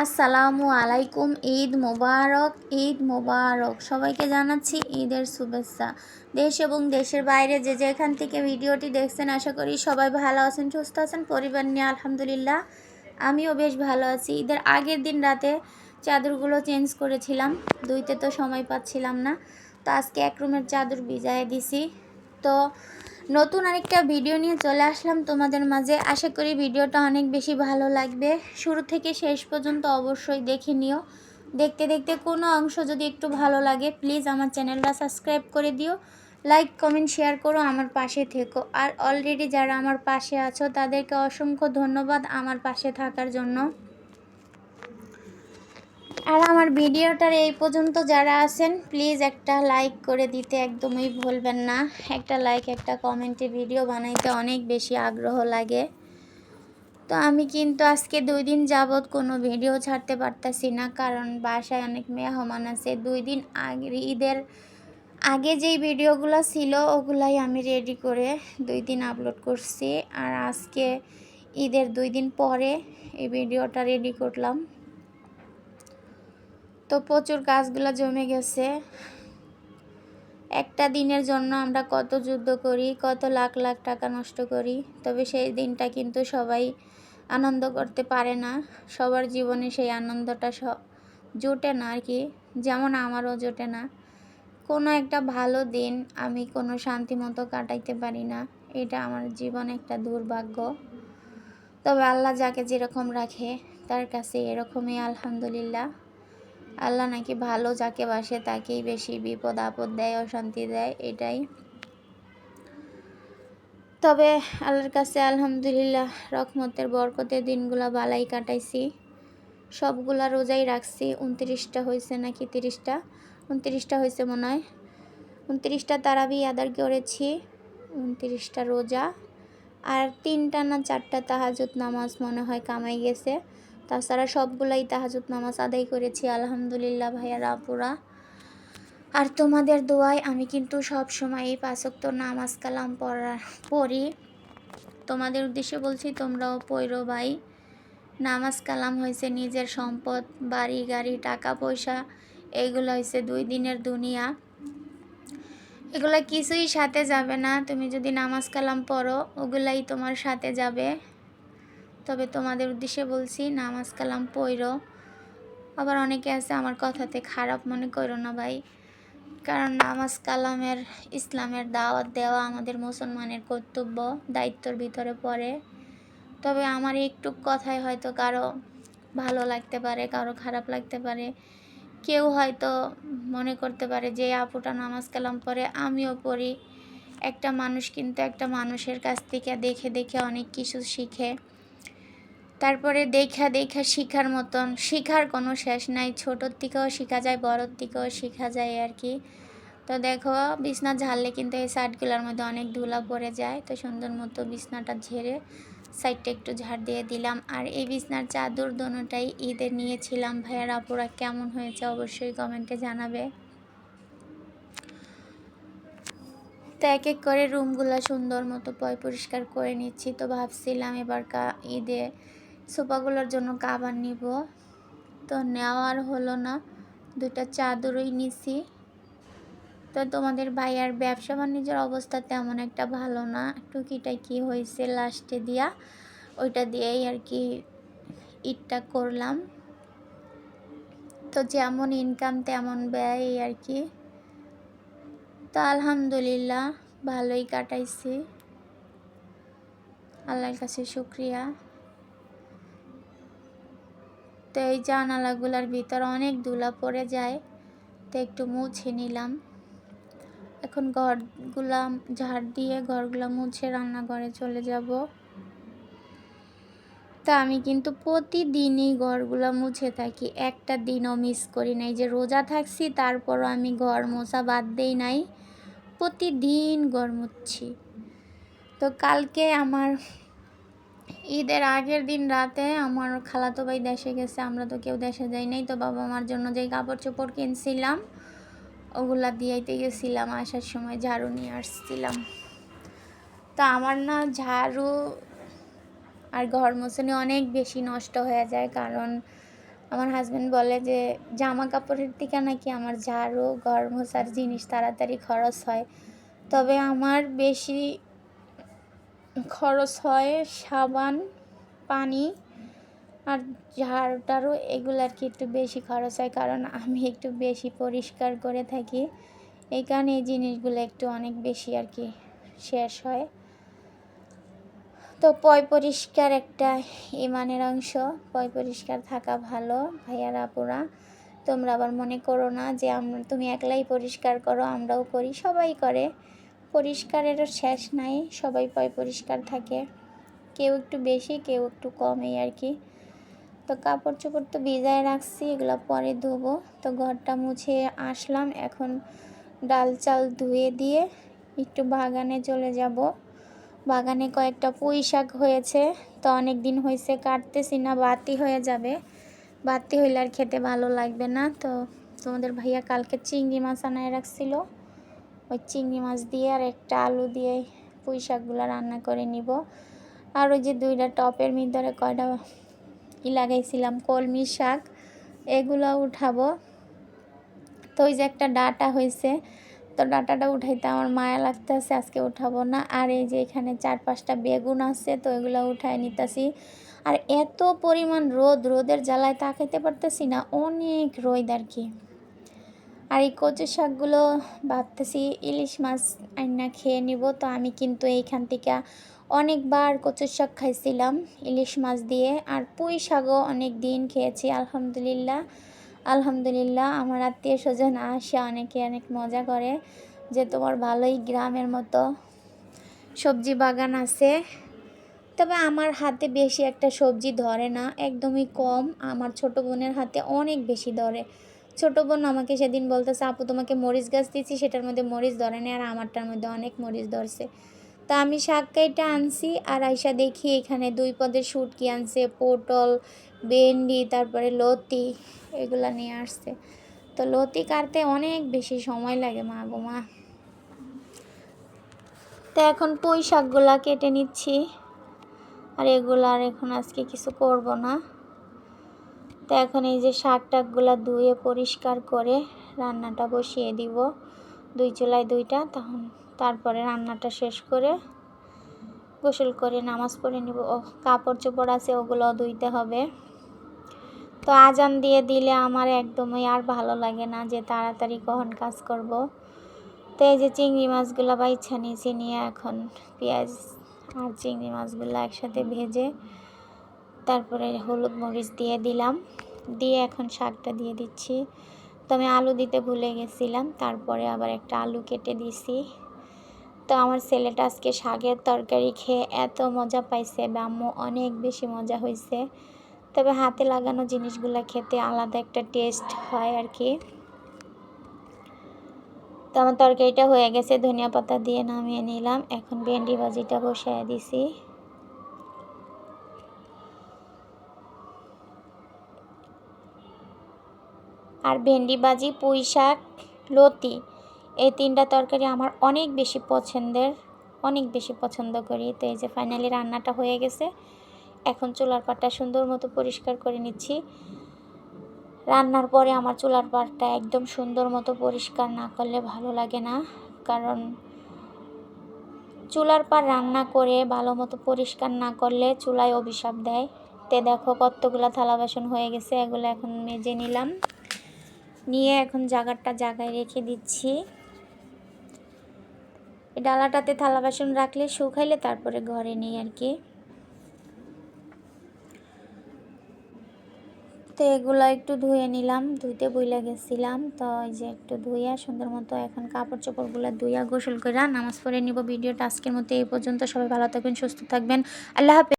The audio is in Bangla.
আসসালামু আলাইকুম, ঈদ মোবারক ঈদ মোবারক। সবাইকে জানাচ্ছি ঈদের শুভেচ্ছা। দেশ এবং দেশের বাইরে যে যেখান থেকে ভিডিওটি দেখছেন, আশা করি সবাই ভালো আছেন, সুস্থ আছেন, পরিবার নিয়ে আলহামদুলিল্লাহ আমিও বেশ ভালো আছি। ঈদের আগের দিন রাতে চাদরগুলো চেঞ্জ করেছিলাম দুইতে তো সময় পাচ্ছিলাম না। তো আজকে এক রুমের চাদর বিজায় দিছি। তো নতুন আরেকটা ভিডিও নিয়ে চলে আসলাম তোমাদের মাঝে। আশা করি ভিডিওটা অনেক বেশি ভালো লাগবে। শুরু থেকে শেষ পর্যন্ত অবশ্যই দেখে নিও। দেখতে দেখতে কোনো অংশ যদি একটু ভালো লাগে প্লিজ আমার চ্যানেলটা সাবস্ক্রাইব করে দিও। লাইক কমেন্ট শেয়ার করো আমার পাশে থেকো। আর অলরেডি যারা আমার পাশে আছো, তাদেরকে অসংখ্য ধন্যবাদ আমার পাশে থাকার জন্য। আর আমার ভিডিওটার এই পর্যন্ত যারা আছেন প্লিজ একটা লাইক করে দিতে একদমই ভুলবেন না। একটা লাইক একটা কমেন্টে ভিডিও বানাইতে অনেক বেশি আগ্রহ লাগে। তো আমি কিন্তু আজকে দুই দিন যাবৎ কোনো ভিডিও ছাড়তে পারতাছি না, কারণ বাসায় অনেক মেহমান আছে। দুই দিন আগে, ঈদের আগে যেই ভিডিওগুলো ছিল, ওগুলাই আমি রেডি করে দুই দিন আপলোড করছি। আর আজকে ঈদের দুই দিন পরে এই ভিডিওটা রেডি করলাম। তো প্রচুর গাছগুলো জমে গেছে। একটা দিনের জন্য আমরা কত যুদ্ধ করি, কত লাখ লাখ টাকা নষ্ট করি, তবে সেই দিনটা কিন্তু সবাই আনন্দ করতে পারে না। সবার জীবনে সেই আনন্দটা জোটে না আর কি, যেমন আমারও জোটে না। কোনো একটা ভালো দিন আমি কোনো শান্তি মতো কাটাইতে পারি না, এটা আমার জীবন একটা দুর্ভাগ্য। তবে আল্লাহ যাকে যেরকম রাখে, তার কাছে এরকমই আলহামদুলিল্লাহ। আল্লাহ নাকি ভালো যাকে বাসে, তাকেই বেশি বিপদ আপদ দেয়, অশান্তি দেয়, এটাই। তবে আল্লাহর কাছে আলহামদুলিল্লাহ রকমতের বরকতের দিনগুলো বালাই কাটাইছি। সবগুলা রোজাই রাখছি। উনত্রিশটা হয়েছে নাকি তিরিশটা? উনত্রিশটা হয়েছে মনে হয়। উনত্রিশটা তারাবি আদার করেছি। উনত্রিশটা রোজা। আর তিনটা না চারটা তাহাজুত নামাজ মনে হয় কামাই গেছে। তাছাড়া সবগুলাই তাহাজুত নামাজ আদায় করেছি, আলহামদুলিল্লাহ ভাইয়ারা আপুরা আর তোমাদের দোয়ায় আমি কিন্তু সব সময় এই পাঁচক্ত নামাজ কালাম পড়া, পড়ি। তোমাদের উদ্দেশ্যে বলছি, তোমরাও পড়ো ভাই। নামাজ কালাম হয়েছে নিজের সম্পদ, বাড়ি, গাড়ি, টাকা, পয়সা এইগুলো হয়েছে দুই দিনের দুনিয়া। এগুলো কিছুই সাথে যাবে না। তুমি যদি নামাজ কালাম পড়ো, ওগুলাই তোমার সাথে যাবে। তবে তোমাদের উদ্দেশ্যে বলছি, নামাজ কালাম পইরো আবার অনেকে আছে আমার কথাতে খারাপ মনে করো না ভাই। কারণ নামাজ কালামের, ইসলামের দাওয়াত দেওয়া আমাদের মুসলমানের কর্তব্য, দায়িত্বর ভিতরে পড়ে। তবে আমার একটু কথায় হয়তো কারও ভালো লাগতে পারে, কারও খারাপ লাগতে পারে। কেউ হয়তো মনে করতে পারে যে, আপুটা নামাজ কালাম পরে আমিও পড়ি। একটা মানুষ কিন্তু একটা মানুষের কাছ থেকে দেখে দেখে অনেক কিছু শিখে। তারপরে দেখা দেখা শিখার মতন। শিখার কোনো শেষ নাই। ছোটোর থেকেও শেখা যায়, বড়োর থেকেও শেখা যায় আর কি। তো দেখো, বিছনা ঝাড়লে কিন্তু এই সাইডগুলোর মধ্যে অনেক ধুলা পড়ে যায়। তো সুন্দর মতো বিছনাটা ঝেড়ে সাইডটা একটু ঝাড় দিয়ে দিলাম। আর এই বিছনার চাদর দোনোটাই ঈদে নিয়েছিলাম। ভাইয়ার আপুরা কেমন হয়েছে অবশ্যই কমেন্টে জানাবে। তো এক এক করে রুমগুলো সুন্দর মতো পয় পরিষ্কার করে নিচ্ছি। তো ভাবছিলাম এবার কা, ঈদে সোফাগুলোর জন্য কাবার নিব। তো নেওয়ার হলো না দুটা চাদরই নিছি। তো তোমাদের ভাইয়ার ব্যবসা বাণিজ্যের অবস্থা তেমন একটা ভালো না। টুকিটাই কি হয়েছে লাস্টে দিয়া, ওইটা দিয়েই আর কি ইটটা করলাম। তো যেমন ইনকাম তেমন ব্যয় আর কি। তো আলহামদুলিল্লাহ, ভালোই কাটাইছি। আল্লাহর কাছে শুক্রিয়া। তো এই জানালাগুলার ভিতর অনেক ধুলা পড়ে যায়, তো একটু মুছে নিলাম। এখন ঘরগুলা, ঝাড় দিয়ে ঘরগুলো মুছে রান্নাঘরে চলে যাব। তা আমি কিন্তু প্রতিদিনই ঘরগুলো মুছে থাকি, একটা দিনও মিস করি নাই। যে রোজা থাকছি, তারপরও আমি ঘর মোছা বাদ দেই নাই, প্রতিদিন ঘর মুছছি। তো কালকে আমার ঈদের আগের দিন রাতে আমার খালাতো ভাই দেশে গেছে, আমরা তো কেউ দেশে যাই নাই, তো বাবা মার জন্য যে কাপড় চোপড় কিনছিলাম, ওগুলা দিয়েতে গেছিলাম, আসার সময় ঝাড়ু নিয়ে আসছিলাম। তা আমার না ঝাড়ু আর ঘর মোছানি অনেক বেশি নষ্ট হয়ে যায়, কারণ আমার হাজব্যান্ড বলে যে, জামা কাপড়ের থেকে নাকি আমার ঝাড়ু, ঘর মোছার জিনিস তাড়াতাড়ি খরচ হয়। তবে আমার বেশি খরচ হয় সাবান, পানি আর ঝাড়ু এগুলো আর কি একটু বেশি খরচ হয় কারণ আমি একটু বেশি পরিষ্কার করে থাকি। এই কারণে এই জিনিসগুলো একটু অনেক বেশি আর কি শেষ হয়। তো পয় পরিষ্কার একটা ইমানের অংশ, পয় পরিষ্কার থাকা ভালো ভাইয়ারা আপুরা। তোমরা আবার মনে করো না যে আমরা তুমি একলাই পরিষ্কার করো, আমরাও করি, সবাই করে। পরিষ্কারেরও শেষ নাই, সবাই পয় পরিষ্কার থাকে। কেউ একটু বেশি, কেউ একটু কম এই আর কি। তো কাপড় চোপড় তো ভিজায় রাখছি, এগুলো পরে ধোবো। তো ঘরটা মুছে আসলাম, এখন ডাল চাল ধুয়ে দিয়ে একটু বাগানে চলে যাব। বাগানে কয়েকটা পুঁই শাক হয়েছে, তো অনেক দিন হয়েছে, কাটতেছি না, বাতি হয়ে যাবে। বাতি হইলে আর খেতে ভালো লাগবে না। তো তোমাদের ভাইয়া কালকে চিংড়ি মাছ আনায় রাখছিল। ওই চিংড়ি মাছ দিয়ে আর একটা আলু দিয়ে পুঁই শাকগুলো রান্না করে নিব। আর ওই যে দুইটা টপের ভিতরে কয়টা ই লাগাইছিলাম, কলমি শাক, এগুলো উঠাবো। তো ওই যে একটা ডাটা হয়েছে তো ডাটাটা উঠাইতে আমার মায়া লাগতেছে, আজকে উঠাবো না। আর এই যে এখানে চার পাঁচটা বেগুন আছে, তো এগুলো উঠাই নিতেছি। আর এত পরিমাণ রোদ, রোদের জ্বালায় তাকাইতে পারতেছি না, অনেক রোদ আর কি। আর এই কচু শাকগুলো ভাবতেছি ইলিশ মাছ আইনা খেয়ে নিব। তো আমি কিন্তু এইখান থেকে অনেকবার কচুর শাক খাইছিলাম ইলিশ মাছ দিয়ে। আর পুঁই শাকও অনেক দিন খেয়েছি, আলহামদুলিল্লাহ। আলহামদুলিল্লাহ, আমার আত্মীয় স্বজন আসে অনেকে, অনেক মজা করে যে তোমার ভালোই গ্রামের মতো সবজি বাগান আছে। তবে আমার হাতে বেশি একটা সবজি ধরে না, একদমই কম। আমার ছোট বোনের হাতে অনেক বেশি ধরে। ছোট বোন আমাকে সেদিন বলতেছে, আপু, তোমাকে মরিচ গাছ দিচ্ছি সেটার মধ্যে মরিচ ধরে না, আর আমারটার মধ্যে অনেক মরিচ ধরছে। তা আমি শাক কাইটা আনছি আর আইসা দেখি এখানে দুই পদের শুটকি আনছে, পটল, ভেন্ডি, তারপরে লতি, এগুলা নিয়ে আসছে। তো লতি কাটতে অনেক বেশি সময় লাগে মা গো মা। তো এখন পুঁই শাকগুলা কেটে নিচ্ছি, আর এগুলো আর এখন আজকে কিছু করব না। তো এখন এই যে শাক টাকগুলো ধুয়ে পরিষ্কার করে রান্নাটা বসিয়ে দিব। দুই চুলায় দুইটা, তখন তারপরে রান্নাটা শেষ করে গোসল করে নামাজ পড়ে নিব। ও, কাপড় চোপড় আছে ওগুলো ধুইতে হবে। তো আজান দিয়ে দিলে আমার একদমই আর ভালো লাগে না যে তাড়াতাড়ি কখন কাজ করব। তো এই যে চিংড়ি মাছগুলো বাইছা নিয়েছি নিয়ে এখন পেঁয়াজ আর চিংড়ি মাছগুলো একসাথে ভেজে তারপরে হলুদ মরিচ দিয়ে দিলাম। দিয়ে এখন শাকটা দিয়ে দিচ্ছি। তো আমি আলু দিতে ভুলে গেছিলাম, তারপরে আবার একটা আলু কেটে দিছি। তো আমার ছেলেটা আজকে শাকের তরকারি খেয়ে এত মজা পাইছে ব্যাম্মু অনেক বেশি মজা হয়েছে তবে হাতে লাগানো জিনিসগুলো খেতে আলাদা একটা টেস্ট হয় আর কি। তো আমার তরকারিটা হয়ে গেছে, ধনিয়া পাতা দিয়ে নামিয়ে নিলাম। এখন ভেন্ডি ভাজিটা বসায় দিছি। আর ভেন্ডি ভাজি, পুঁই শাক, লতি, এই তিনটা তরকারি আমার অনেক বেশি পছন্দের, অনেক বেশি পছন্দ করি। তো এই যে ফাইনালি রান্নাটা হয়ে গেছে। এখন চুলার পাটটা সুন্দর মতো পরিষ্কার করে নিচ্ছি। রান্নার পরে আমার চুলার পাটটা একদম সুন্দর মতো পরিষ্কার না করলে ভালো লাগে না। কারণ চুলার পার রান্না করে ভালো মতো পরিষ্কার না করলে চুলায় অভিশাপ দেয়। তে দেখো কতগুলো থালা বাসন হয়ে গেছে, এগুলো এখন মেজে নিলাম। নিয়ে এখন জাগারটা জায়গায় রেখে দিচ্ছি। ডালাটাতে থালা বাসন রাখলে শুকাইলে তারপরে ঘরে নিই আর কি। তো এগুলো একটু ধুয়ে নিলাম, ধুইতে বইলা গেছিলাম। তো ওই যে একটু ধুইয়া সুন্দর মতো এখন কাপড় চোপড়গুলো ধুইয়া গোসল করে নামাজ পড়ে নিব। ভিডিওটা আজকের মতো এই পর্যন্ত। সবাই ভালো থাকবেন, সুস্থ থাকবেন। আল্লাহ হাফেজ।